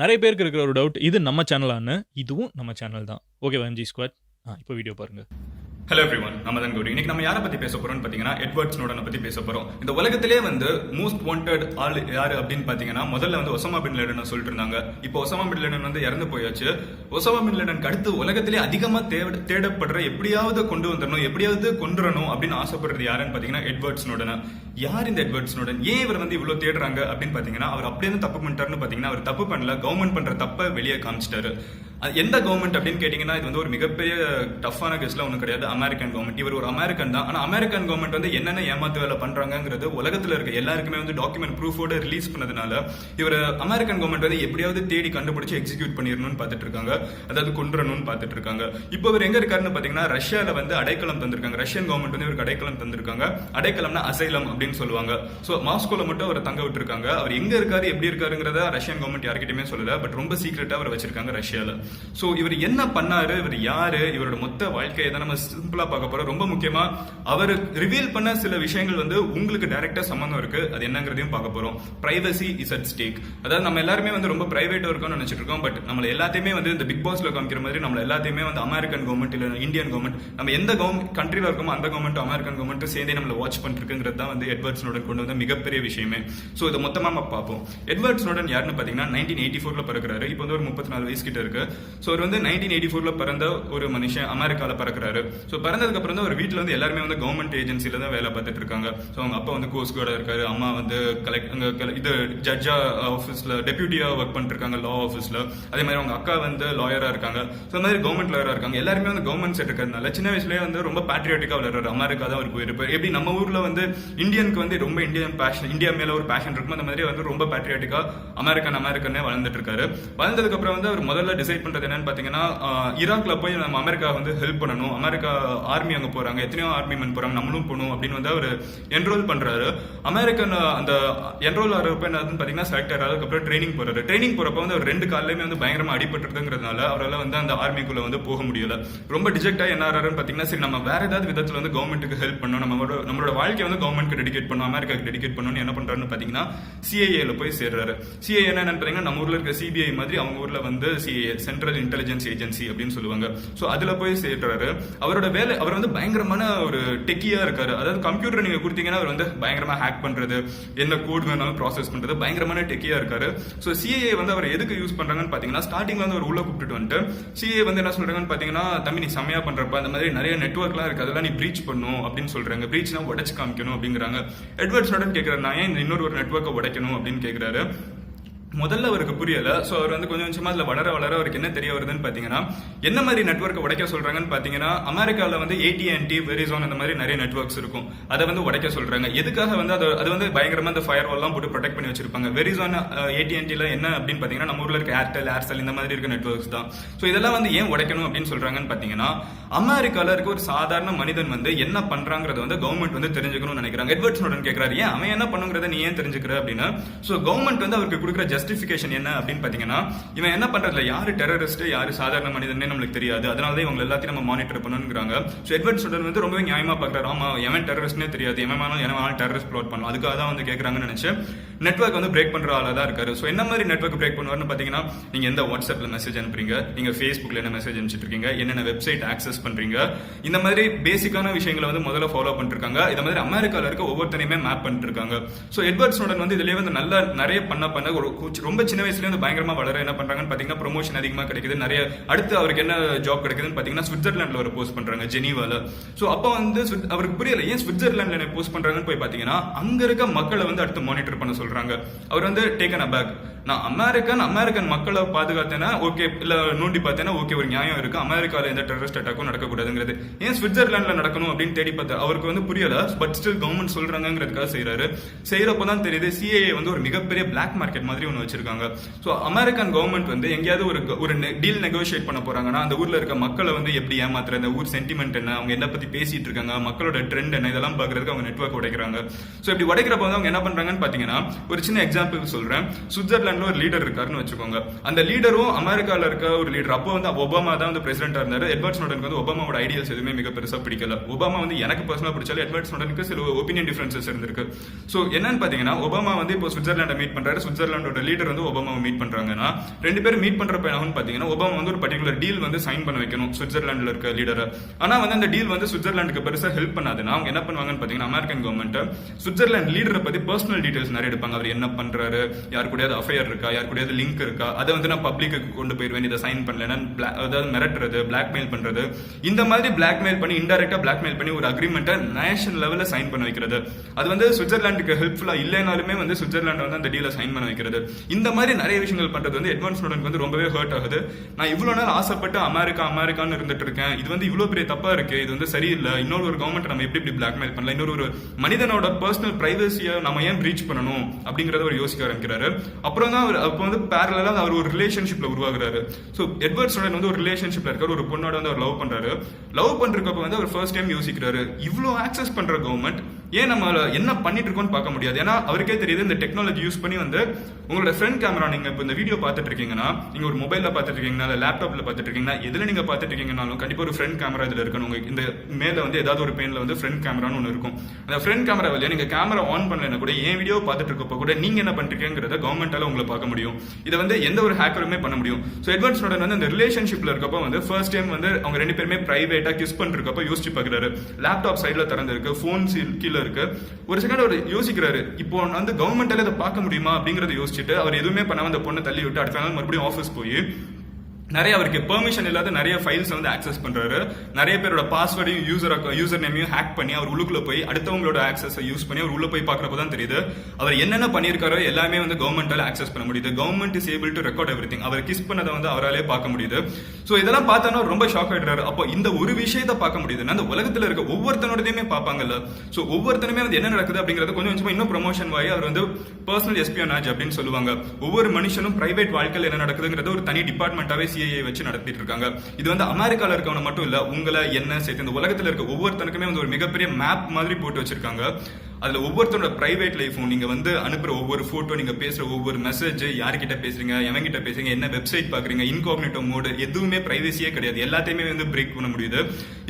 நிறைய பேருக்கு இருக்கிற ஒரு டவுட் இது நம்ம சேனலான்னு இதுவும் நம்ம சேனல் தான். ஓகே வஞ்சி ஸ்குவாட் ஆ இப்போ வீடியோ பாருங்கள் ஹலோ எவ்ரி ஒன் நம்ம தான் கௌரி. இன்னைக்கு நம்ம யாரை பத்தி பேச போறோம்னு பாத்தீங்கன்னா எட்வர்ட் ஸ்னோடனை பத்தி பேச போறோம். இந்த உலகத்திலே வந்து மோஸ்ட் வாண்டட் ஆள் யாரு அப்படின்னு பாத்தீங்கன்னா முதல்ல வந்து ஒசாமா பின் லேடன் சொல்லிட்டு இருந்தாங்க. இப்போ ஒசாமா பின் லேடன் வந்து இறந்து போயாச்சு. ஒசாமா பின் லேடன் அடுத்து உலகத்திலே அதிகமா தேட- தேடப்படுற எப்படியாவது கொண்டு வந்துடணும் எப்படியாவது கொண்டுறணும் அப்படின்னு ஆசைப்படுறது யாருன்னு பாத்தீங்கன்னா எட்வர்ட் ஸ்னோடனா யார் இந்த எட்வர்ட் ஸ்னோடன் ஏன் இவர் வந்து இவ்வளவு தேடுறாங்க அப்படின்னு பாத்தீங்கன்னா அவர் அப்படியே வந்து தப்பு பண்ணிட்டாருன்னு பாத்தீங்கன்னா அவர் தப்பு பண்ணல. கவர்மெண்ட் பண்ற தப்பை வெளியே காமிச்சிட்டாரு. எந்த கவர்மெண்ட் அப்படின்னு கேட்டிங்கன்னா இது வந்து ஒரு மிகப்பெரிய டஃப்பான கேஸ்லாம் ஒன்றும் கிடையாது. அமெரிக்கன் கவர்மெண்ட் இவர் ஒரு அமெரிக்கன் தான். ஆனால் அமெரிக்கன் கவர்மெண்ட் வந்து என்னென்ன ஏமாத்து வேலை பண்ணுறாங்கிறது உலகத்தில் இருக்க எல்லாருக்குமே வந்து டாக்குமெண்ட் ப்ரூஃபோட ரிலீஸ் பண்ணதுனால இவர் அமெரிக்கன் கவர்மெண்ட் வந்து எப்படியாவது தேடி கண்டுபிடிச்சு எக்ஸிக்யூட் பண்ணிடணும்னு பார்த்துட்டு இருக்காங்க அதாவது கொண்டுறணும்னு பார்த்துட்டு இருக்காங்க இப்போ இவர் எங்கே இருக்காருன்னு பார்த்தீங்கன்னா ரஷ்யாவில் வந்து அடைக்கலம் தந்திருக்காங்க. ரஷ்யன் கவர்மெண்ட் வந்து இவருக்கு அடைக்கலம் தந்திருக்காங்க. அடைக்கலம்னா அசைலம் அப்படின்னு சொல்லுவாங்க. ஸோ மாஸ்கோவில் மட்டும் அவரை தங்க விட்டுருக்காங்க. அவர் எங்கே இருக்காரு எப்படி இருக்காருங்கிறத ரஷ்யன் கவர்மெண்ட் யார்கிட்டயுமே சொல்லல. பட் ரொம்ப சீக்கிரட்டாக அவரை வச்சிருக்காங்க ரஷ்யாவில் ஸோ இவர் என்ன பண்ணாரு? இவர் யாரு? இவரோட மொத்த வாழ்க்கையை தான் நம்ம சிம்பிளா பார்க்க போறோம். ரொம்ப முக்கியமா அவர் ரிவீல் பண்ண சில விஷயங்கள் வந்து உங்களுக்கு டைரக்டா சம்மந்தம் இருக்கு. அது என்னங்கிறதையும் பார்க்க போறோம். பிரைவசி இஸ் அட் ஸ்டேக் அதாவது நம்ம எல்லாருமே வந்து ரொம்ப பிரைவேட்டா இருக்கும்னு நினைச்சிட்டு இருக்கோம். பட் நம்ம எல்லாத்தையுமே வந்து இந்த பிக் பாஸ்ல காமிக்கிற மாதிரி நம்ம எல்லாத்தையுமே வந்து அமெரிக்கன் கவர்மெண்ட் இல்ல இந்தியன் கவர்மெண்ட் நம்ம எந்த கவர்மெண்ட் கண்ட்ரில இருக்கோமோ அந்த கவர்மெண்ட் அமெரிக்கன் கவர்மெண்ட் சேர்ந்தே நம்மள வாட்ச் பண்ணிருக்குங்கிறது தான் வந்து எட்வர்ட்ஸ் நோடன் கொண்டு வந்த மிகப்பெரிய விஷயமே. ஸோ இதை மொத்தமா நம்ம பார்ப்போம். எட்வர்ட்ஸ் நோடன் யாருன்னு பாத்தீங்கன்னா நைன்டீன் எயிட்டி ஃபோர்ல பிறக்கிறாரு. இப்போ வந்து ஒரு முப்பத்தி நாலு வயசு கிட்ட இருக்கு. ஸோ அவர் வந்து நைன்டீன் எயிட்டி ஃபோர்ல பிறந்த ஒரு மனுஷன் அமெரிக்கால பிறக்கிறாரு. ஸோ பிறந்ததுக்கப்புறம் தான் ஒரு வீட்டில் வந்து எல்லாருமே வந்து கவர்மெண்ட் ஏஜென்சியில் தான் வேலை பார்த்துட்டு இருக்காங்க. ஸோ அவங்க அப்பா வந்து கோஸ்ட் கார்டாக இருக்காரு அம்மா வந்து கலெக்ட் இது ஜட்ஜா ஆஃபீஸ்ல டெபியூட்டியா ஒர்க் பண்ணிட்டு இருக்காங்க லா ஆஃபீஸ்ல அதே மாதிரி அவங்க அக்கா வந்து லாயராக இருக்காங்க. ஸோ அந்த மாதிரி கவர்மெண்ட் லாயராக இருக்காங்க. எல்லாருமே வந்து கவர்மெண்ட் செட் இருக்கிறதுனால சின்ன வயசுலயே வந்து ரொம்ப பேட்ரியாட்டிக்கா விளையாடுற அமெரிக்கா தான் அவர் போயிருப்பார் எப்படி நம்ம ஊர்ல வந்து இந்தியனுக்கு வந்து ரொம்ப இந்தியன் பேஷன் இந்தியா மேல ஒரு பேஷன் இருக்கும் அந்த மாதிரி வந்து ரொம்ப பேட்ரியாட்டிக்கா அமெரிக்கன் அமெரிக்கனே வளர்ந்துட்டு இருக்காரு. வளர்ந்ததுக்கப்புறம் வந்து அவர் முதல்ல டிசைட் பண்றது என்னன்னு பாத்தீங்கன்னா ஈராக்ல போய் நம்ம அமெரிக்கா வந்து ஹெல்ப் பண்ணணும். அமெரிக்கா ஆர்மி அங்க போறாங்க. எத்தனையோ ஆர்மி மென் போறாங்க. நம்மளும் போகணும் அப்படின்னு வந்து அவர் என்ரோல் பண்றாரு. அமெரிக்கன் அந்த என்ரோல் ஆகிறப்ப என்னதுன்னு பார்த்தீங்கன்னா செலக்ட் ஆகிறாரு அதுக்கப்புறம் ட்ரைனிங் போகிறாரு ட்ரைனிங் போகிறப்ப வந்து அவர் ரெண்டு காலையுமே வந்து பயங்கரமா அடிபட்டுருதுங்கிறதுனால அவரால் வந்து அந்த ஆர்மிக்குள்ள வந்து போக முடியல. ரொம்ப டிஜெக்டாக என்ன ஆறாருன்னு பாத்தீங்கன்னா சரி நம்ம வேற ஏதாவது விதத்தில் வந்து கவர்மெண்ட்டுக்கு ஹெல்ப் பண்ணணும். நம்மளோட நம்மளோட வாழ்க்கை வந்து கவர்மெண்ட்க்கு டெடிகேட் பண்ணணும். அமெரிக்காக்கு டெடிகேட் பண்ணணும்னு என்ன பண்ணுறாருன்னு பாத்தீங்கன்னா சிஐஏல போய் சேர்றாரு. சிஐஏ என்னன்னு பாத்தீங்கன்னா நம்ம ஊரில் இருக்க சிபிஐ மாதிரி அவங்க ஊரில் வந்து சிஏ சென்ட்ரல் இன்டெலிஜென்ஸ் ஏஜென்சி அப்படின்னு சொல்லுவாங்க. ஸோ அதில் போய் சேர்றாரு அவரோட வேலை அவர் வந்து பயங்கரமான ஒரு டெக்கியாக இருக்காரு. அதாவது கம்ப்யூட்டர் நீங்கள் கொடுத்தீங்கன்னா அவர் வந்து பயங்கரமாக ஹேக் பண்ணுறது என்ன கோட் வேணாலும் ப்ராசஸ் பண்ணுறது பயங்கரமான டெக்கியாக இருக்காரு. ஸோ சிஏஏ வந்து அவர் எதுக்கு யூஸ் பண்ணுறாங்கன்னு பார்த்தீங்கன்னா ஸ்டார்டிங்ல வந்து அவர் உள்ள கூப்பிட்டு வந்துட்டு சிஏ வந்து என்ன சொல்கிறாங்கன்னு பார்த்தீங்கன்னா தம்பி நீ சமையா பண்ணுறப்ப அந்த மாதிரி நிறைய நெட்ஒர்க்லாம் இருக்குது அதெல்லாம் நீ ப்ரீச் பண்ணும் அப்படின்னு சொல்கிறாங்க ப்ரீச்னா உடச்சு காமிக்கணும் அப்படிங்கிறாங்க. எட்வர்ட் ஸ்னோடன் கேட்குறாரு நான் ஏன் இன்னொரு ஒரு நெட்ஒர்க்கை உடைக்கணும்? அப்படின்னு கேட்குறாரு முதல்ல அவருக்கு புரியல. ஸோ அவர் வந்து கொஞ்சம் கொஞ்சமாக அதில் வளர வளர அவருக்கு என்ன தெரிய வருதுன்னு பார்த்தீங்கன்னா என்ன மாதிரி நெட்வொர்க்கை உடைக்க சொல்கிறாங்கன்னு பார்த்தீங்கன்னா அமெரிக்காவில் வந்து ஏடிஎன்டி வெரிசோன் அந்த மாதிரி நிறைய நெட்வொர்க்ஸ் இருக்கும். அதை வந்து உடைக்க சொல்கிறாங்க எதுக்காக வந்து அது அது வந்து பயங்கரமாக அந்த ஃபயர் வால்லாம் போட்டு ப்ரொடெக்ட் பண்ணி வச்சிருப்பாங்க? வெரிசோன் ஏடிஎன்டியில் என்ன அப்படின்னு பார்த்தீங்கன்னா நம்ம ஊரில் இருக்க ஏர்டெல் ஏர்செல் இந்த மாதிரி இருக்க நெட்வொர்க்ஸ் தான். ஸோ இதெல்லாம் வந்து ஏன் உடைக்கணும் அப்படின்னு சொல்கிறாங்கன்னு பார்த்தீங்கன்னா அமெரிக்காவில் இருக்க ஒரு சாதாரண மனிதன் வந்து என்ன பண்ணுறாங்கிறத வந்து கவர்மெண்ட் வந்து தெரிஞ்சுக்கணும்னு நினைக்கிறாங்க. எட்வர்ட் ஸ்னோடன் கேட்குறாரு ஏன் அவன் என்ன பண்ணுங்கிறத நீ ஏன் தெரிஞ்சுக்கிற? அப்படின்னு. ஸோ கவர்மெண்ட் வந்து அவருக்கு கொடுக்குற ஜஸ்டிஃபிகேஷன் என்ன அப்படின்னு பாத்தீங்கன்னா இவன் என்ன பண்றதுல? யாரு டெரரிஸ்ட் யாரு சாதாரண மனிதனே நம்மளுக்கு தெரியாது. அதனால தான் இவங்க எல்லாத்தையும் நம்ம மானிட்டர் பண்ணணுங்கிறாங்க. ஸோ எட்வர்ட் ஸ்னோடன் வந்து ரொம்பவே நியாயமாக பார்க்குறாரு. ஆமாம் எவன் டெரரிஸ்ட்னே தெரியாது. எவன் வேணாலும் எவன் டெரரிஸ்ட் ப்ளோட் பண்ணலாம். அதுக்காக தான் வந்து கேட்குறாங்கன்னு நினச்சி நெட்வொர்க் வந்து பிரேக் பண்ணுற ஆளாக தான் இருக்காரு. ஸோ என்ன மாதிரி நெட்வொர்க் பிரேக் பண்ணுவார்னு பாத்தீங்கன்னா நீங்க எந்த வாட்ஸ்அப்ல மெசேஜ் அனுப்புறீங்க? நீங்க ஃபேஸ்புக்ல என்ன மெசேஜ் அனுப்பிச்சிட்டு இருக்கீங்க என்னென்ன வெப்சைட் ஆக்சஸ் பண்ணுறீங்க இந்த மாதிரி பேசிக்கான விஷயங்களை வந்து முதல்ல ஃபாலோ பண்ணிருக்காங்க. இந்த மாதிரி அமெரிக்காவில் இருக்க ஒவ்வொருத்தனையுமே மேப் பண்ணிட்டு இருக்காங்க. ஸோ எட்வர்ட் ஸ்னோடன் வந்து இதுலயே வந்து நல்லா நிறைய பண்ண பண்ண ஒரு ரொம்ப சின்ன வயசுல இருந்து பயங்கரமா வளர என்ன பண்றாங்கன்னு பாத்தீங்கன்னா ப்ரொமோஷன் அதிகமா கிடைக்குது. நிறைய அடுத்து அவருக்கு என்ன ஜாப் கிடைக்குதுன்னு பாத்தீங்கன்னா சுவிட்சர்லாந்துல ஒரு போஸ்ட் பண்றாங்க ஜெனிவால சோ அப்ப வந்து அவருக்கு புரியல ஏன் சுவிட்சர்லாந்துல போஸ்ட் பண்றாங்கன்னு போய் பாத்தீங்கன்னா அங்க இருக்க மக்களை வந்து அடுத்து மானிட்டர் பண்ண சொல்றாங்க. அவர் வந்து டேக்கன் அபேக் நான் அமெரிக்கன் அமெரிக்கன் மக்களை பாதுகாத்தேன்னா ஓகே இல்ல நோண்டி பார்த்தேன்னா ஓகே ஒரு நியாயம் இருக்கு. அமெரிக்கால எந்த டெரரிஸ்ட் அட்டாக்கும் நடக்கக்கூடாதுங்கிறது. ஏன் சுவிட்சர்லாந்துல நடக்கணும் அப்படின்னு தேடி பார்த்தா அவருக்கு வந்து புரியல பட் ஸ்டில் கவர்மெண்ட் சொல்றாங்கிறதுக்காக செய்யறாரு செய்யறப்போ தான் தெரியுது சிஏஏ வந்து ஒரு மிகப்பெரிய பிளாக் மார்க்கெட் மாதிரி ஒன்று வச்சிருக்காங்க. ஸோ அமெரிக்கன் கவர்மெண்ட் வந்து எங்கேயாவது ஒரு ஒரு டீல் நெகோஷியேட் பண்ண போறாங்கன்னா அந்த ஊர்ல இருக்க மக்களை வந்து எப்படி ஏமாத்துற அந்த ஊர் சென்டிமெண்ட் என்ன அவங்க என்ன பத்தி பேசிட்டு இருக்காங்க மக்களோட ட்ரெண்ட் என்ன இதெல்லாம் பாக்குறதுக்கு அவங்க நெட்வொர்க் உடைக்கிறாங்க. ஸோ இப்படி உடைக்கிறப்ப வந்து அவங்க என்ன பண்றாங்கன்னு பாத்தீங்கன்னா ஒரு சின்ன எக்ஸாம்பிள் சொல்றேன். சுவிட்சர்லாண்ட்ல ஒரு லீடர் இருக்காருன்னு வச்சுக்கோங்க. அந்த லீடரும் அமெரிக்கால இருக்க ஒரு லீடர் அப்போ வந்து ஒபாமா தான் வந்து பிரசிடண்டா இருந்தாரு. எட்வர்ட் ஸ்னோடனுக்கு வந்து ஒபாமாவோட ஐடியாஸ் எதுவுமே மிக பெருசா பிடிக்கல. ஒபாமா வந்து எனக்கு பர்சனலா பிடிச்சாலும் எட்வர்ட் ஸ்னோடனுக்கு சில ஒப்பீனியன் டிஃபரன்சஸ் இருந்திருக்கு. ஸோ என்னன்னு பாத்தீங்கன்னா ஒபாமா வந்து இப்போ சுவிட்சர்லாண்டை மீட் பண்றாரு. சுவிட்சர்லாண்டோட லீடர் வந்து ஒபாமாவை மீட் பண்றாங்கன்னா ரெண்டு பேரும் மீட் பண்றப்ப என்ன ஆகும்னு பாத்தீங்கன்னா ஒபாமா வந்து ஒரு பர்டிகுலர் டீல் வந்து சைன் பண்ண வைக்கணும் சுவிட்சர்லாண்டில் இருக்க லீடரை ஆனா வந்து அந்த டீல் வந்து சுவிட்சர்லாந்துக்கு பெருசா ஹெல்ப் பண்ணாதுன்னா அவங்க என்ன பண்ணுவாங்கன்னு பாத்தீங்கன்னா அமெரிக்கன் கவர்மெண்ட் சுவிட்சர்லாந்து லீடரை பத்தி பர்சனல் டீடைல்ஸ் நிறைய எடுப்பாங்க. அவர் என்ன பண்றாரு யார் கூடயாவது அஃபையர் இருக்கா யார் கூடயாவது லிங்க் இருக்கா அதை வந்து நான் பப்ளிக்கு கொண்டு போயிருவேன் இதை சைன் பண்ணலன்னா அதாவது மிரட்டுறது பிளாக்மெயில் பண்றது. இந்த மாதிரி பிளாக்மெயில் பண்ணி இன்டெரக்டா பிளாக்மெயில் பண்ணி ஒரு அக்ரிமெண்ட்டை நேஷனல் லெவல்ல சைன் பண்ண வைக்கிறது. அது வந்து சுவிட்சர்லாந்துக்கு ஹெல்ப்ஃபுல்லா இல்லைனாலுமே வந்து சுவிட்சர்லாந்து வந்து அந்த டீலை சைன் பண்ண வைக்கிறது. இந்த மாதிரி நிறைய விஷயங்கள் பண்றது வந்து எட்வான்ஸ் ஸ்டூடெண்ட் வந்து ரொம்பவே ஹர்ட் ஆகுது. நான் இவ்வளவு நாள் ஆசைப்பட்டு அமெரிக்கா அமெரிக்கான்னு இருந்துட்டு இருக்கேன். இது வந்து இவ்வளவு பெரிய தப்பா இருக்கு. இது வந்து சரியில்லை. இன்னொரு ஒரு கவர்மெண்ட் நம்ம எப்படி இப்படி பிளாக்மெயில் பண்ணலாம்? இன்னொரு ஒரு மனிதனோட பர்சனல் பிரைவசியை நம்ம ஏன் ரீச் பண்ணணும்? அப்படிங்கறத அவர் யோசிக்க ஆரம்பிக்கிறாரு. அப்புறம் தான் அவர் அப்போ வந்து பேரலா அவர் ஒரு ரிலேஷன்ஷிப்ல உருவாகிறாரு. ஸோ எட்வர்ட் ஸ்டூடெண்ட் வந்து ஒரு ரிலேஷன்ஷிப்ல இருக்காரு. ஒரு பொண்ணோட வந்து அவர் லவ் பண்றாரு. லவ் பண்றப்ப வந்து அவர் ஃபர்ஸ்ட் டைம் யோசிக்கிறாரு. இவ்வளோ ஆக்சஸ் பண்ற கவர்மெண்ட் ஏன் நம்ம என்ன பண்ணிட்டு இருக்கோம்னு பார்க்க முடியாது? ஏன்னா அவருக்கே தெரியுது இந்த டெக்னாலஜி யூஸ் பண்ணி வந்து உங்களோட ஃப்ரண்ட் கேமரா நீங்க இப்போ இந்த வீடியோ பார்த்துட்டு இருக்கீங்கன்னா நீங்க ஒரு மொபைல்ல பார்த்துட்டு இருக்கீங்கன்னா இல்ல லேப்டாப்ல பார்த்துட்டு இருக்கீங்கன்னா எதுல நீங்க பார்த்துட்டு இருக்கீங்கனாலும் கண்டிப்பா ஒரு ஃப்ரண்ட் கேமரா இதுல இருக்கணும். உங்க இந்த மேல வந்து ஏதாவது ஒரு பெயின்ல வந்து ஃப்ரண்ட் கேமரான்னு ஒன்று இருக்கும். அந்த ஃப்ரண்ட் கேமரா வழியா நீங்க கேமரா ஆன் பண்ணலன்னா கூட என் வீடியோ பார்த்துட்டு இருக்கப்ப கூட நீங்க என்ன பண்றீங்கிறத கவர்மெண்டால உங்களை பார்க்க முடியும். இதை வந்து எந்த ஒரு ஹேக்கருமே பண்ண முடியும். ஸோ எட்வர்ட் ஸ்னோடன் வந்து அந்த ரிலேஷன்ஷிப்ல இருக்கப்போ வந்து ஃபர்ஸ்ட் டைம் வந்து அவங்க ரெண்டு பேருமே பிரைவேட்டா கிஸ் பண்ணிருக்கப்ப யோசிச்சு பார்க்குறாரு. லேப்டாப் சைட்ல திறந்திருக்கு ஃபோன் கீழே இருக்கு ஒரு செகண்ட் அவர் யோசிக்கிறாரு இப்போ வந்து கவர்மெண்டால இதை பார்க்க முடியுமா? அப்படிங்கறத யோசிச்சுட்டு அவர் எதுவுமே பண்ணாம அந்த பொண்ணை தள்ளி விட்டு அடுத்த நாள் மறுபடியும் ஆஃபீஸ் போய் நிறைய அவருக்கு பெர்மிஷன் இல்லாத நிறைய ஃபைல்ஸ் வந்து ஆக்சஸ் பண்றாரு. நிறைய பேரோட பாஸ்வேர்டையும் யூசர் யூசர் நேமையும் ஹேக் பண்ணி அவர் உள்ளுக்குள்ள போய் அடுத்தவங்களோட ஆக்சஸ் யூஸ் பண்ணி அவர் உள்ள போய் பார்க்கறப்ப தான் தெரியுது. அவர் என்னென்ன பண்ணியிருக்காரோ எல்லாமே வந்து கவர்மெண்டால ஆக்சஸ் பண்ண முடியுது. Government is able to record everything our kiss பண்ணதை வந்து அவராலே பார்க்க முடியுது. ஸோ இதெல்லாம் பார்த்தோன்னா ரொம்ப ஷாக் ஆயிடுறாரு. அப்போ இந்த ஒரு விஷயத்தை பார்க்க முடியுது. அந்த உலகத்துல இருக்க ஒவ்வொருத்தனோடதையுமே பார்ப்பாங்கல்ல. ஸோ ஒவ்வொருத்தனுமே வந்து என்ன நடக்குது அப்படிங்கறது கொஞ்சம் கொஞ்சமா இன்னும் ப்ரொமோஷன் வாய் அவர் வந்து பர்சனல் எஸ்பியோனாஜ் அப்படின்னு சொல்லுவாங்க. ஒவ்வொரு மனுஷனும் பிரைவேட் வாழ்க்கையில் என்ன நடக்குதுங்கிறது ஒரு தனி டிபார்ட்மெண்ட்டாவே சிஐஏ வச்சு நடத்திட்டு இருக்காங்க இது வந்து அமெரிக்கால இருக்கவன மட்டும் இல்ல உங்களை என்ன சேர்த்து இந்த உலகத்துல இருக்க ஒவ்வொருத்தனுக்குமே வந்து ஒரு மிகப்பெரிய மேப் மாதிரி போட்டு வச்சிருக்காங்க. அதில் ஒவ்வொருத்தரோட ப்ரைவேட் லைஃபும் நீங்கள் வந்து அனுப்புற ஒவ்வொரு ஃபோட்டோ நீங்கள் பேசுகிற ஒவ்வொரு மெசேஜ் யார்கிட்ட பேசுறீங்க எவங்கிட்ட பேசுறீங்க என்ன வெப்சைட் பார்க்குறீங்க இன்காக்னிட்டோ மோடு எதுவுமே ப்ரைவசியே கிடையாது. எல்லாத்தையுமே வந்து பிரேக் பண்ண முடியுது.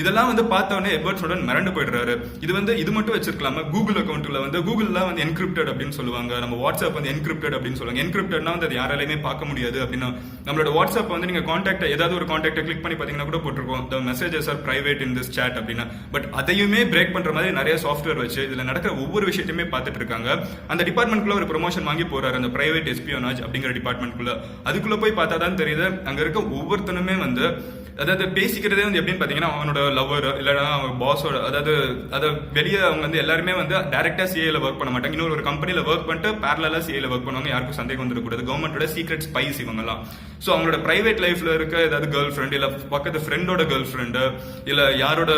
இதெல்லாம் வந்து பார்த்தோன்னே உடனே மிரண்டு போயிடுறாரு. இது வந்து இது மட்டும் வச்சிருக்கலாமா? கூகுள் அக்கௌண்ட்டில் வந்து கூகுள்லாம் வந்து என்கிரிப்டட் அப்படின்னு சொல்லுவாங்க. நம்ம வாட்ஸ்அப் வந்து என்கிரிப்டட் அப்படின்னு சொல்லுவாங்க. என்கிரிப்டட்னா வந்து அது யாராலையுமே பார்க்க முடியாது அப்படின்னா நம்மளோட வாட்ஸ்அப் வந்து நீங்கள் காண்டாக்ட் ஏதாவது ஒரு காண்டாக்டை கிளிக் பண்ணி பார்த்தீங்கன்னா கூட போட்டிருக்கோம். The messages are private in this chat அப்படின்னா. பட் அதையுமே பிரேக் பண்ணுற மாதிரி நிறைய சாஃப்ட்வேர் வச்சு இதில் நடக்கிற ஒவ்வொரு விஷயத்தையுமே பார்த்துட்டு இருக்காங்க. அந்த டிபார்ட்மெண்ட்குள்ள ஒரு ப்ரொமோஷன் வாங்கி போறாரு அந்த பிரைவேட் எஸ்பியோனாஜ் அப்படிங்கிற டிபார்ட்மெண்ட்குள்ள அதுக்குள்ள போய் பார்த்தா தான் தெரியுது அங்க இருக்க ஒவ்வொருத்தனுமே வந்து அதாவது பேசிக்கிறதே வந்து எப்படின்னு பார்த்தீங்கன்னா அவனோட லவர் இல்லைனா அவன் பாஸோட அதாவது அதை வெளியே அவங்க வந்து எல்லாருமே வந்து டேரெக்டாக சிஏல ஒர்க் பண்ண மாட்டாங்க. இன்னொரு ஒரு கம்பெனியில் ஒர்க் பண்ணிட்டு பேரலா சிஏல ஒர்க் பண்ணுவாங்க யாருக்கும் சந்தேகம் வந்துடக்கூடாது. கவர்மெண்ட்டோட சீக்ரெட் ஸ்பைஸ் இவங்கலாம் ஸோ அவங்களோட பிரைவேட் லைஃப்பில் இருக்க ஏதாவது கேர்ள் ஃப்ரெண்ட் இல்லை பக்கத்து ஃப்ரெண்டோட கேர்ள் ஃப்ரெண்டு இல்லை யாரோட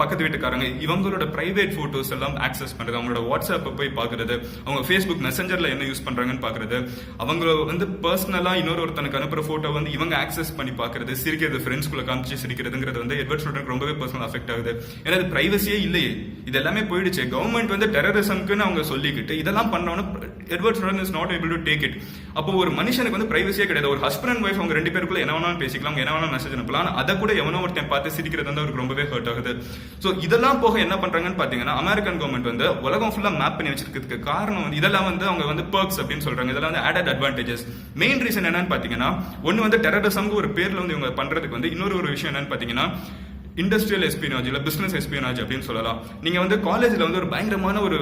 பக்கத்து வீட்டுக்காரங்க இவங்களோட பிரைவேட் ஃபோட்டோஸ் எல்லாம் ஆக்சஸ் பார்க்குறது அவங்களோட வாட்ஸ்அப்பை போய் பார்க்குறது அவங்க ஃபேஸ்புக் மெசஞ்சரில் என்ன யூஸ் பண்ணுறாங்கன்னு பார்க்குறது அவங்க வந்து பர்சனலாக இன்னொரு ஒருத்தனுக்கு அனுப்புற ஃபோட்டோ வந்து இவங்க ஆக்சஸ் பண்ணி பார்க்குறது சிரிக்கிறது ஃப்ரெண்ட்ஸ்குள்ள காமிச்சு சிரிக்கிறதுங்கிறது வந்து எட்வர்ட் ஸ்டூடெண்ட் ரொம்பவே பர்சனல் அஃபெக்ட் ஆகுது. ஏன்னா அது ப்ரைவசியே இல்லையே. இது எல்லாமே போயிடுச்சு. கவர்மெண்ட் வந்து டெரரிசம்க்குன்னு அவங்க சொல்லிக்கிட்டு இதெல்லாம் பண்ணோன்னு Edward student is not able to take it அப்போ ஒரு மனுஷனுக்கு வந்து பிரைவசியே கிடையாது. ஒரு ஹஸ்பண்ட் அண்ட் ஒய்ஃப் அவங்க ரெண்டு பேருக்குள்ள என்ன வேணாலும் பேசிக்கலாம் என்ன வேணாலும் மெசேஜ் அனுப்பலாம். அதை கூட எவனோ ஒருத்தன் பார்த்து சிரிக்கிறது வந்து அவருக்கு ரொம்பவே ஹர்ட் ஆகுது. ஸோ இதெல்லாம் போக என்ன பண்றாங்கன்னு பாத்தீங்கன்னா அமெரிக்கன் கவர்மெண்ட் வந்து உலகம் ஃபுல்லாக மேப் பண்ணி வச்சிருக்கிறதுக்கு காரணம் வந்து இதெல்லாம் வந்து அவங்க வந்து பர்க்ஸ் அப்படின்னு சொல்றாங்க. இதெல்லாம் வந்து ஆடட் அட்வான்டேஜஸ் மெயின் ரீசன் என்னன்னு பார்த்தீங்கன்னா ஒன்று வந்து டெரரிசம்க்கு ஒரு பேரில் வந்து இவங்க பண்ணுறதுக்கு வந்து இன்னொரு ஒரு விஷயம் என்னன்னு பார்த்தீங்கன்னா இண்டஸ்ட்ரியல் எஸ்பினாஜ் இல்லை பிஸ்னஸ் எஸ்பினாஜ் அப்படின்னு சொல்லலாம். நீங்கள் வந்து காலேஜில் வந்து ஒரு பயங்கரமான ஒரு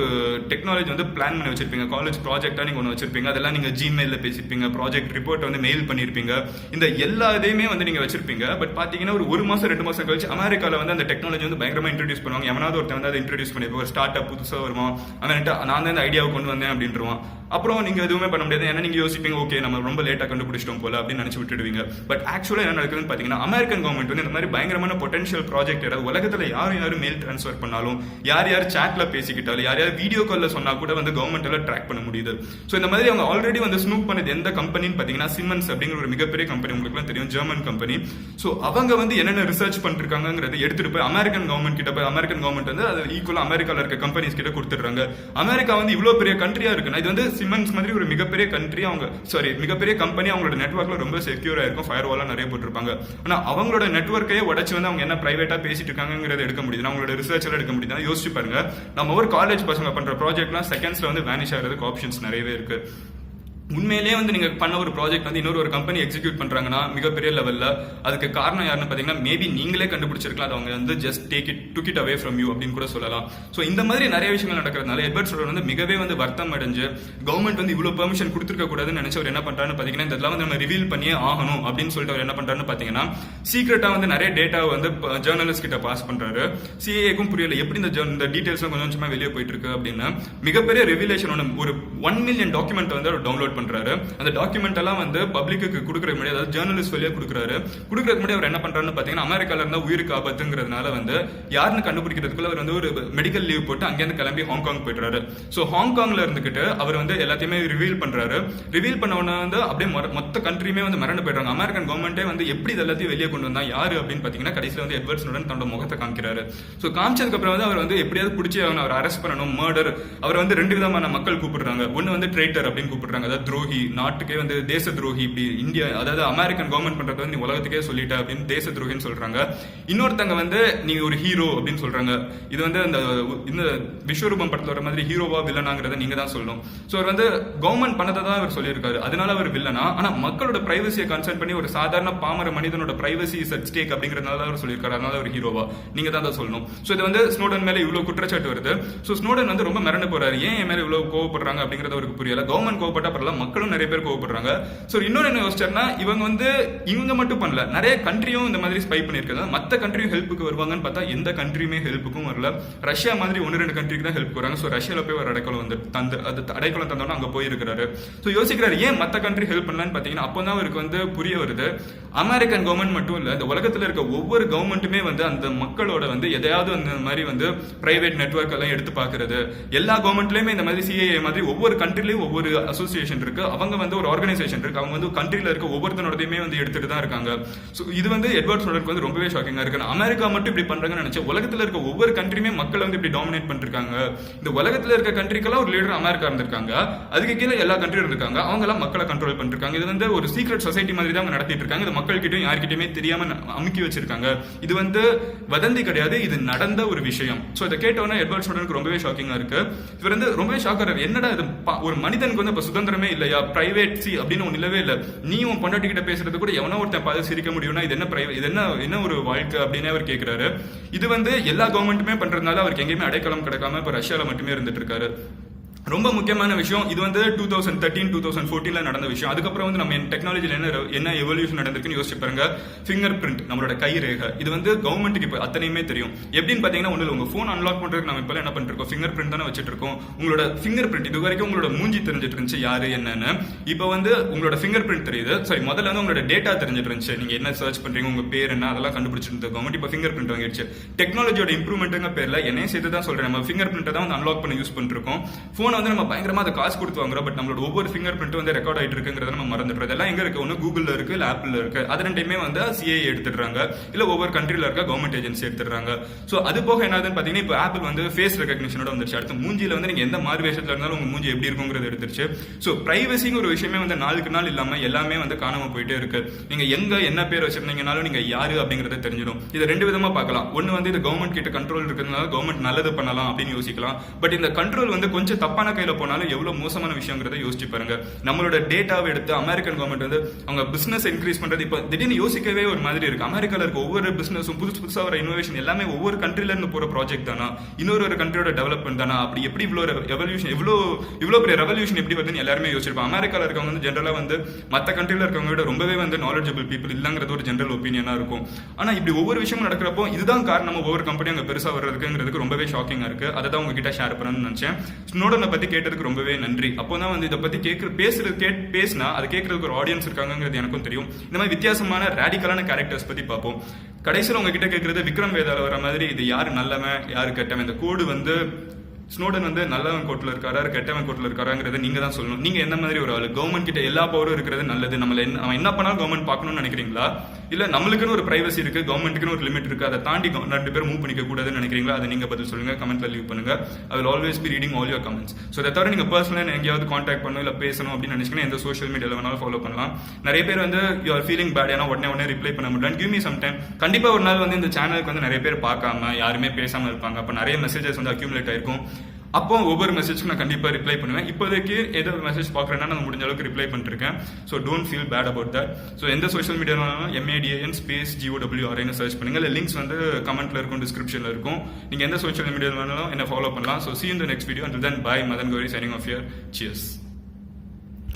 டெக்னாலஜி வந்து பிளான் பண்ணி வச்சிருப்பீங்க. காலேஜ் ப்ராஜெக்டாக நீங்கள் ஒன்று வச்சிருப்பீங்க. அதெல்லாம் நீங்கள் ஜிமெயிலில் பேசிருப்பீங்க ப்ராஜெக்ட் ரிப்போர்ட் வந்து மெயில் பண்ணியிருப்பீங்க இந்த எல்லா இதையுமே வந்து நீங்கள் வச்சிருப்பீங்க. பட் பார்த்தீங்கன்னா ஒரு ஒரு மாதம் ரெண்டு மாதம் கழிச்சு அமெரிக்காவில் வந்து அந்த டெக்னாலஜி வந்து பயங்கரமாக இன்ட்ரடியூஸ் பண்ணுவாங்க. எவனாவது ஒருத்தன் வந்து அதை இன்ட்ரடியூஸ் பண்ணி ஒரு ஸ்டார்ட் அப் புதுசாக வருவான் அவன்கிட்ட நான் தான் இந்த ஐடியாவை கொண்டு வந்தேன் அப்படின்றவான் அப்புறம் நீங்கள் எதுவுமே பண்ண முடியாது. ஏன்னா நீங்கள் யோசிப்பீங்க ஓகே நம்ம ரொம்ப லேட்டாக கண்டுபிடிச்சிட்டோம் போல அப்படின்னு நினச்சி விட்டுடுவீங்க. பட் ஆக்சுவலாக என்ன நடக்குதுன்னு பார்த்தீங்கன்னா அமெரிக்கன் கவர்மெண்ட் வந்து இந்த மாதிரி பயங்கரமான பொட்டன்ஷியல் ப்ராஜெக்ட் ஏதாவது உலகத்துல யார் யாரும் மெயில் ட்ரான்ஸ்ஃபர் பண்ணாலும் யார் யார் சாட்ல பேசிக்கிட்டாலும் யார் யார் வீடியோ காலில் சொன்னா கூட வந்து கவர்மெண்ட்ல ட்ராக் பண்ண முடியுது. ஸோ இந்த மாதிரி அவங்க ஆல்ரெடி வந்து ஸ்னூப் பண்ணது எந்த கம்பெனின்னு பாத்தீங்கன்னா சிமன்ஸ் அப்படிங்கிற ஒரு மிகப்பெரிய கம்பெனி உங்களுக்கு தெரியும் ஜெர்மன் கம்பெனி ஸோ அவங்க வந்து என்னென்ன ரிசர்ச் பண்ணிருக்காங்கிறத எடுத்துட்டு போய் அமெரிக்கன் கவர்மெண்ட் கிட்ட போய் அமெரிக்கன் கவர்மெண்ட் வந்து அது ஈக்குவலா அமெரிக்கால இருக்க கம்பெனிஸ் கிட்ட கொடுத்துட்றாங்க. அமெரிக்கா வந்து இவ்வளவு பெரிய கண்ட்ரியா இருக்குன்னா இது வந்து சிமன்ஸ் மாதிரி ஒரு மிகப்பெரிய கண்ட்ரி அவங்க சாரி மிகப்பெரிய கம்பெனி அவங்களோட நெட்ஒர்க்ல ரொம்ப செக்யூரா இருக்கும் ஃபயர் வாலா நிறைய போட்டிருப்பாங்க. ஆனா அவங்களோட நெட்ஒர்க்கையே உடச்சு வந்து அவங்க என்ன பிரைவேட்டாக பேசிட்டு இருக்காங்கிறத எடுக்க முடியுது. அவங்களோட ரிசர்ச் எடுக்க முடியுது. யோசிச்சு பாருங்க. நம்ம ஒரு காலேஜ் பசங்க பண்ற ப்ராஜெக்ட்லாம் செகண்ட்ஸ்ல வந்து வேனிஷ் ஆகிறதுக்கு ஆப்ஷன்ஸ் நிறையவே இருக்கு. உண்மையிலேயே வந்து நீங்க பண்ண ஒரு ப்ராஜெக்ட் வந்து இன்னொரு ஒரு கம்பெனி எக்ஸிக்யூட் பண்றாங்கன்னா மிகப்பெரிய லெவல்ல அதுக்கு காரணம் யாருன்னு பாத்தீங்கன்னா மேபி நீங்களே கண்டுபிடிச்சிருக்கலாம். அது அவங்க வந்து just take it took it away from you அப்படின்னு கூட சொல்லலாம். ஸோ இந்த மாதிரி நிறைய விஷயங்கள் நடக்கிறதுனால எட்வர்ட் ஸ்னோடன் வந்து மிகவே வந்து வருத்தம் அடைஞ்சு கவர்மெண்ட் வந்து இவ்வளவு பெர்மிஷன் கொடுத்துருக்க கூடாதுன்னு நினைச்சு அவர் என்ன பண்றாருன்னு பாத்தீங்கன்னா இதெல்லாம் வந்து நம்ம ரிவீல் பண்ணியே ஆகணும் அப்படின்னு சொல்லிட்டு அவர் என்ன பண்றாருன்னு பாத்தீங்கன்னா சீக்கிரட்டா வந்து நிறைய டேட்டா வந்து ஜேர்னலிஸ்ட் கிட்ட பாஸ் பண்றாரு. சிஏக்கும் புரியல எப்படி இந்த இந்த டீடைல்ஸ் கொஞ்சம் கொஞ்சமா வெளியே போயிட்டு இருக்கு அப்படின்னு. மிகப்பெரிய ரெவிலேஷன் ஒன்று ஒரு ஒன் மில்லியன் டாக்குமெண்ட் வந்து அவர் டவுன்லோட் பண்றாரு. அந்த டாக்குமெண்ட் எல்லாம் வந்து பப்ளிக்கு கொடுக்குற முன்னாடி அதாவது ஜேர்னலிஸ்ட் வழியா கொடுக்குறாரு. கொடுக்கறதுக்கு முன்னாடி அவர் என்ன பண்றாருன்னு பாத்தீங்கன்னா அமெரிக்கால இருந்தா உயிருக்கு ஆபத்துங்கிறதுனால வந்து யாருன்னு கண்டுபிடிக்கிறதுக்குள்ள அவர் வந்து ஒரு மெடிக்கல் லீவ் போட்டு அங்கேருந்து கிளம்பி ஹாங்காங் போயிடுறாரு. ஸோ ஹாங்காங்ல இருந்துகிட்டு அவர் வந்து எல்லாத்தையுமே ரிவீல் பண்றாரு. ரிவீல் பண்ண உடனே வந்து அப்படியே மொ- மொத்த கண்ட்ரியுமே வந்து மிரண்டு போயிடுறாங்க. அமெரிக்கன் கவர்மெண்ட்டே வந்து எப்படி இது எல்லாத்தையும் வெளியே கொண்டு வந்தா யாரு அப்படின்னு பாத்தீங்கன்னா கடைசியில் வந்து எட்வர்ட்ஸ்னுடன் தன்னோட முகத்தை காமிக்கிறாரு. ஸோ காமிச்சதுக்கு அப்புறம் வந்து அவர் வந்து எப்படியாவது பிடிச்சி அவனை அவர் அரெஸ்ட் பண்ணணும் மர்டர் அவர் வந்து ரெண்டு விதமான மக்கள் கூப்பிடுறாங்க. ஒன்று வந்து ட்ரேட்டர் அப்படின்னு கூப்பிடுறாங்க. அதாவது துரோகி நாட்டுக்கே வந்து தேச துரோகி இப்படி இந்தியா அதாவது அமெரிக்கன் கவர்மெண்ட் பண்றது வந்து நீ உலகத்துக்கே சொல்லிட்ட அப்படின்னு தேச துரோகின்னு சொல்றாங்க. இன்னொருத்தங்க வந்து நீ ஒரு ஹீரோ அப்படின்னு சொல்றாங்க. இது வந்து அந்த இந்த விஸ்வரூபம் படத்துல வர மாதிரி ஹீரோவா வில்லனாங்கிறத நீங்க தான் சொல்லணும். ஸோ அவர் வந்து கவர்மெண்ட் பண்ணதை தான் அவர் சொல்லியிருக்காரு. அதனால அவர் வில்லனா ஆனா மக்களோட பிரைவசியை கன்சர்ன் பண்ணி ஒரு சாதாரண பாமர மனிதனோட பிரைவசி இஸ் அட் ஸ்டேக் அப்படிங்கறதுனால தான் அவர் சொல்லியிருக்காரு. அதனால அவர் ஹீரோவா நீங்க தான் தான் சொல்லணும். ஸோ இது வந்து ஸ்னோடன் மேல இவ்வளவு குற்றச்சாட்டு வருது. ஸோ ஸ்னோடன் வந்து ரொம்ப மிரண்டு போறாரு. ஏன் என் மேல இவ்வளவு கோவப்படுறாங்க அப்படிங்கறது அவருக்கு புரியல. கவர்மெண்ட் கோவப்பட்ட அப்புறம் மக்களும் நிறைய பேர் கோவப்படுறாங்க. ஸோ இன்னொன்று என்ன யோசிச்சாருன்னா இவங்க வந்து இவங்க மட்டும் பண்ணல. நிறைய கண்ட்ரியும் இந்த மாதிரி ஸ்பை பண்ணிருக்காங்க மத்த கண்ட்ரியும் ஹெல்ப்புக்கு வருவாங்கன்னு பார்த்தா எந்த கண்ட்ரியுமே ஹெல்ப்புக்கும் வரல. ரஷ்யா மாதிரி ஒன்று ரெண்டு கண்ட்ரிக்கு தான் ஹெல்ப் வராங்க. ஸோ ரஷ்யால போய் ஒரு அடைக்கலம் வந்து தந்து அது அடைக்கலம் தந்தோன்னா அங்க போயிருக்கிறாரு. ஸோ யோசிக்கிறாரு ஏன் மத்த கண்ட்ரி ஹெல்ப் பண்ணலான்னு பார்த்தீங்கன்னா அப்போ தான் அவருக்கு வந்து புரிய வருது. அமெரிக்கன் கவர்மெண்ட் மட்டும் இல்ல இந்த உலகத்துல இருக்க ஒவ்வொரு கவர்மெண்ட்டுமே வந்து அந்த மக்களோட வந்து எதையாவது அந்த மாதிரி வந்து பிரைவேட் நெட்வொர்க் எல்லாம் எடுத்து பார்க்கறது. எல்லா கவர்மெண்ட்லயுமே இந்த மாதிரி சிஏஏ மாதிரி ஒவ்வொரு கண்ட்ரிலயும் ஒவ்வொரு அசோசியேஷன் இருக்கு. அவங்க வந்து ஒரு ஆர்கனைசேஷன் இருக்கு. அவங்க வந்து கண்ட்ரில இருக்க ஒவ்வொருத்தனோடதையுமே வந்து எடுத்துட்டு தான் இருக்காங்க. ஸோ இது வந்து எட்வர்ட் ஸ்னோடனுக்கு வந்து ரொம்பவே ஷாக்கிங்கா இருக்கு. அமெரிக்கா மட்டும் இப்படி பண்றாங்கன்னு நினைச்சேன். உலகத்துல இருக்க ஒவ்வொரு கண்ட்ரியுமே மக்களை வந்து இப்படி டாமினேட் பண்ணிருக்காங்க. இந்த உலகத்துல இருக்க கண்ட்ரிக்கெல்லாம் ஒரு லீடர் அமெரிக்கா இருந்திருக்காங்க. அதுக்கு கீழே எல்லா கண்ட்ரியும் இருந்திருக்காங்க. அவங்க எல்லாம் மக்களை கண்ட்ரோல் பண்ணிருக்காங்க. இது வந்து ஒரு சீக்ரெட் சொசைட்டி மாதிரி தான் அவங்க நடத்திட்டு இருக்காங்க. இது மக்கள்கிட்டயும் யார்கிட்டயுமே தெரியாம அமுக்கி வச்சிருக்காங்க. இது வந்து வதந்தி கிடையாது. இது நடந்த ஒரு விஷயம். ஸோ இதை கேட்டவொடனே எட்வர்ட் ஸ்னோடனுக்கு ரொம்பவே ஷாக்கிங்கா இருக்கு. இவர் வந்து ரொம்பவே ஷாக்கர் என்னடா இது? ஒரு மனிதனுக்கு வந்து இப்ப சுதந்திரமே இல்லையா? பிரைவேட்சி அப்படின்னு ஒன்று இல்லவே இல்லை. நீ உன் பொண்டாட்டி கிட்ட பேசுறது கூட எவனோ ஒருத்தன் பார்த்து சிரிக்க முடியும்னா இது என்ன பிரைவேட் இது என்ன என்ன ஒரு வாழ்க்கை அப்படின்னு அவர் கேக்குறாரு. இது வந்து எல்லா கவர்மெண்ட்டுமே பண்றதுனால அவருக்கு எங்கேயுமே அடைக்கலம் கிடைக்காம இப்ப ரஷ்யால மட்டுமே இருந்துட்டு இருக்காரு. ரொம்ப முக்கியமான விஷயம். இது வந்து two thousand thirteen two thousand ஃபோர்டீன்ல நடந்த விஷயம். அதுக்கப்புறம் வந்து நம்ம டெக்னாலஜியில் என்ன என்ன எவல்யூஷன் நடந்திருக்குன்னு யோசிச்சு பாருங்க. ஃபிங்கர் பிரிண்ட் நம்மளோட கை ரேகை. இது வந்து கவர்மெண்ட்டுக்கு இப்போ அத்தனையுமே தெரியும். எப்படின்னு பார்த்தீங்கன்னா ஒன்றும் உங்க ஃபோன் அன்லாக் பண்ணுறதுக்கு நம்ம இப்போ என்ன பண்ணிருக்கோம் ஃபிங்கர் பிரிண்ட் தானே வச்சுட்டு இருக்கோம். உங்களோட ஃபிங்கர் பிரிண்ட் இது வரைக்கும் உங்களோட மூஞ்சி தெரிஞ்சிட்டு இருந்துச்சு யாரு என்னன்னு. இப்போ வந்து உங்களோட ஃபிங்கர் பிரிண்ட் தெரியுது. சாரி முதல்ல வந்து உங்களோட டேட்டா தெரிஞ்சிட்டு இருந்துச்சு. நீங்க என்ன சர்ச் பண்றீங்க? உங்க பேர் என்ன? அதெல்லாம் கண்டுபிடிச்சிருந்த கவர்மெண்ட் இப்போ ஃபிங்கர் பிரிண்ட் வாங்கிடுச்சு டெக்னாலஜியோட இம்ப்ரூவ்மெண்ட்டுங்க பேர்ல என்னையும் சேர்த்து தான் சொல்றேன். நம்ம ஃபிங்கர் பிரிண்ட்டை தான் வந்து அன்லாக் பண்ணி யூஸ் பண்ணிருக்கோம் ஃபோன் வந்து நம்ம பயங்கரமா அதை காசு கொடுத்து வாங்குறோம். பட் நம்மளோட ஒவ்வொரு ஃபிங்கர் பிரிண்ட் வந்து ரெக்கார்ட் ஆகிட்டு இருக்குங்கிறத நம்ம மறந்துடுறோம். இதெல்லாம் எங்க இருக்கு? ஒன்று கூகுளில் இருக்கு இல்லை ஆப்பிள் இருக்கு. அது ரெண்டையுமே வந்து சிஏ எடுத்துடுறாங்க. இல்லை ஒவ்வொரு கண்ட்ரில இருக்க கவர்மெண்ட் ஏஜென்சி எடுத்துடுறாங்க. சோ அது போக என்னதுன்னு பார்த்தீங்கன்னா இப்போ ஆப்பிள் வந்து ஃபேஸ் ரெகக்னிஷனோட வந்துருச்சு. அடுத்து மூஞ்சியில் வந்து நீங்கள் எந்த மாதிரி வேஷத்தில் இருந்தாலும் உங்க மூஞ்சி எப்படி இருக்குங்கிறது எடுத்துருச்சு. ஸோ பிரைவசிங்க ஒரு விஷயமே வந்து நாளுக்கு நாள் இல்லாம எல்லாமே வந்து காணாமல் போயிட்டே இருக்கு. நீங்க எங்க என்ன பேர் வச்சிருந்தீங்கனாலும் நீங்க யாரு அப்படிங்கிறத தெரிஞ்சிடும். இதை ரெண்டு விதமா பார்க்கலாம். ஒன்னு வந்து இது கவர்மெண்ட் கிட்ட கண்ட்ரோல் இருக்கிறதுனால கவர்மெண்ட் நல்லது பண்ணலாம் அப்படின்னு யோசிக்கலாம். பட் இந்த கண்ட்ரோல் வந்து கொஞ்சம் தப்பான கையில போனாலும் எவ்வளவு மோசமான விஷயங்கிறத யோசிச்சு பாருங்க. நம்மளோட டேட்டாவை எடுத்து அமெரிக்கன் கவர்மெண்ட் வந்து அவங்க பிசினஸ் இன்க்ரீஸ் பண்றது இப்போ திடீர்னு யோசிக்கவே ஒரு மாதிரி இருக்கு. அமெரிக்கால இருக்க ஒவ்வொரு பிசினஸும் புதுசு புதுசா வர இனோவேஷன் எல்லாமே ஒவ்வொரு கண்ட்ரில இருந்து போற ப்ராஜெக்ட் தானா? இன்னொரு ஒரு கண்ட்ரியோட டெவலப்மெண்ட் தானா? அப்படி எப்படி இவ்வளோ ரெவல்யூஷன் இவ்வளோ இவ்வளோ பெரிய ரெவல்யூஷன் எப்படி வருதுன்னு எல்லாருமே யோசிச்சிருப்பாங்க. அமெரிக்கால இருக்கவங்க வந்து ஜென்ரலா வந்து மற்ற கண்ட்ரில இருக்கவங்க விட ரொம்பவே வந்து நாலேஜபிள் பீப்புள் இல்லங்கிறது ஒரு ஜென்ரல் ஒப்பீனியனா இருக்கும். ஆனா இப்படி ஒவ்வொரு விஷயமும் நடக்கிறப்போ இதுதான் காரணம் ஒவ்வொரு கம்பெனி அங்க பெருசா வர்றதுக்குங்கிறதுக்கு ரொம்பவே ஷாக்கிங்கா இருக்கு. அதை தான் உங்ககிட்ட ஷேர் பண்ணணும்னு நினைச்சேன். ஸ்னோடனை பத்தி கேட்டதுக்கு ரொம்பவே நன்றி. அப்போ தான் வந்து இதை பத்தி கேட்க பேசுறது கேட் பேசினா அது கேட்கறதுக்கு ஒரு ஆடியன்ஸ் இருக்காங்கிறது எனக்கும் தெரியும். இந்த மாதிரி வித்தியாசமான ரேடிக்கலான கேரக்டர்ஸ் பத்தி பார்ப்போம். கடைசியில் உங்ககிட்ட கேட்கறது விக்ரம் வேதால வர மாதிரி இது யாரு நல்லவன் யாரு கெட்டவன்? இந்த கோடு வந்து ஸ்னோடன் வந்து நல்லவன் கோட்டில் இருக்காரா கெட்டவன் கோட்டில் இருக்காராங்கிறத நீங்கள் தான் சொல்லணும். நீங்கள் எந்த மாதிரி ஒரு ஆள்? கவர்மெண்ட் கிட்ட எல்லா பவரும் இருக்கிறது நல்லது. நம்மள என்ன அவன் என்ன பண்ணாலும் கவர்மெண்ட் பார்க்கணும்னு நினைக்கிறீங்களா? இல்லை நம்மளுக்குன்னு ஒரு பிரைவசி இருக்குது கவர்மெண்ட்டுக்குன்னு ஒரு லிமிட் இருக்குது அதை தாண்டி ரெண்டு பேரும் மூவ் பண்ணிக்க கூடாதுன்னு நினைக்கிறீங்களா? அதை நீங்கள் பதில் சொல்லுங்க கமெண்ட்ல லீவ் பண்ணுங்கள் I will always be reading all your comments so அதை தவிர நீங்கள் பர்சனலாக எங்கேயாவது காண்டாக்ட் பண்ணணும் இல்லை பேசணும் அப்படின்னு நினைச்சீங்கன்னா எந்த சோஷியல் மீடியாவில் வேணாலும் ஃபாலோ பண்ணலாம். நிறைய பேர் வந்து யூ ஆர் ஃபீலிங் பேட் ஏன்னா உடனே உடனே ரிப்ளை பண்ண முடியல. கிவ் மீ சம் டைம் கண்டிப்பாக ஒரு நாள் வந்து இந்த சேனலுக்கு வந்து நிறைய பேர் பார்க்காம யாருமே பேசாமல் இருப்பாங்க. அப்போ நிறைய மெசேஜஸ் வந்து அக்யூமுலேட் ஆயிருக்கும். அப்போ ஒவ்வொரு மெசேஜ்க்கும் நான் கண்டிப்பாக ரிப்ளை பண்ணுவேன். இப்போதைக்கு ஏதோ ஒரு மெசேஜ் பார்க்குறேன்னா நான் முடிஞ்ச அளவுக்கு ரிப்ளை பண்ணிருக்கேன் so don't feel bad about that so எந்த சோஷியல் மீடியாவும் M A D A N space ஜிஓடபிள்யூஆர்னு search பண்ணுங்க. இல்லை லிங்க்ஸ் வந்து கமெண்ட்ல இருக்கும் டிஸ்கிரிப்ஷனில் இருக்கும். நீங்கள் எந்த சோஷியல் மீடியா வேணாலும் என்ன ஃபாலோ பண்ணலாம். ஸோ சி இந்த next video and then bye Madan Gowri signing off yeah cheers